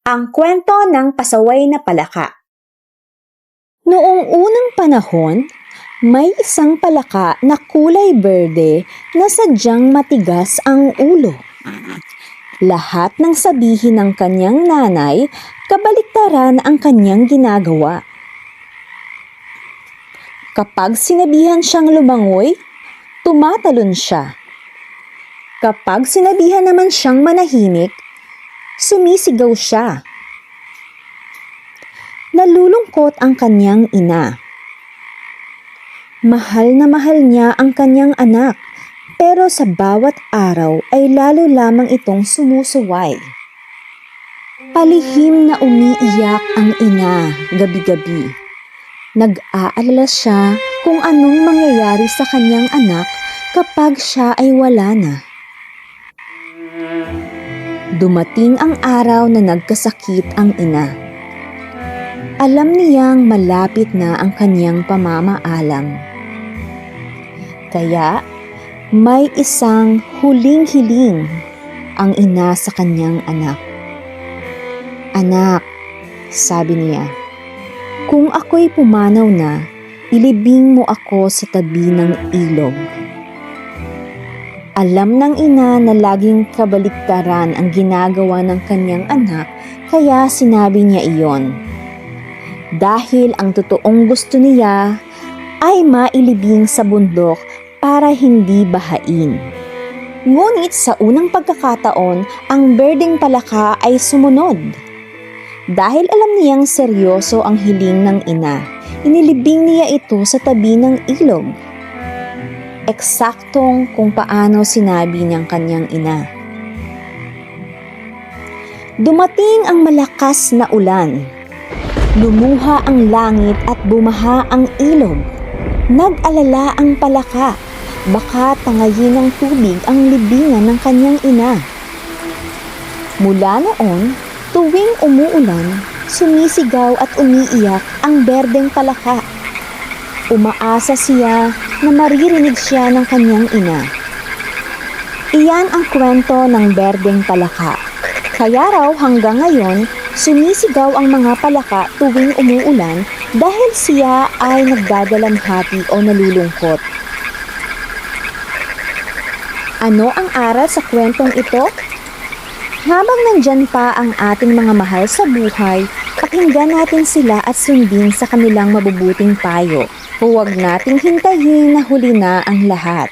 Ang kwento ng pasaway na palaka. Noong unang panahon, may isang palaka na kulay berde na sadyang matigas ang ulo. Lahat ng sabihin ng kanyang nanay, kabaliktaran ang kanyang ginagawa. Kapag sinabihan siyang lumangoy, tumatalon siya. Kapag sinabihan naman siyang manahimik, sumisigaw siya. Nalulungkot ang kanyang ina. Mahal na mahal niya ang kanyang anak, pero sa bawat araw ay lalo lamang itong sumusuway. Palihim na umiiyak ang ina gabi-gabi. Nag-aalala siya kung anong mangyayari sa kanyang anak kapag siya ay wala na. Dumating ang araw na nagkasakit ang ina. Alam niyang malapit na ang kanyang pamamaalam. Kaya may isang huling-hiling ang ina sa kanyang anak. Anak, sabi niya, kung ako'y pumanaw na, ilibing mo ako sa tabi ng ilog. Alam ng ina na laging kabaliktaran ang ginagawa ng kanyang anak, kaya sinabi niya iyon. Dahil ang totoong gusto niya ay mailibing sa bundok para hindi bahain. Ngunit sa unang pagkakataon, ang berdeng palaka ay sumunod. Dahil alam niyang seryoso ang hiling ng ina, inilibing niya ito sa tabi ng ilog eksaktong kung paano sinabi niyang kanyang ina. Dumating ang malakas na ulan. Lumuha ang langit at bumaha ang ilog. Nag-alala ang palaka. Baka tangayin ng tubig ang libingan ng kanyang ina. Mula noon, tuwing umuulan, sumisigaw at umiiyak ang berdeng palaka. Umaasa siya na maririnig siya ng kanyang ina. Iyan ang kwento ng berdeng palaka. Kaya raw hanggang ngayon, sumisigaw ang mga palaka tuwing umuulan dahil siya ay nagdadalamhati o nalulungkot. Ano ang aral sa kwentong ito? Habang nandyan pa ang ating mga mahal sa buhay, pakinggan natin sila at sundin sa kanilang mabubuting payo. Huwag nating hintayin na huli na ang lahat.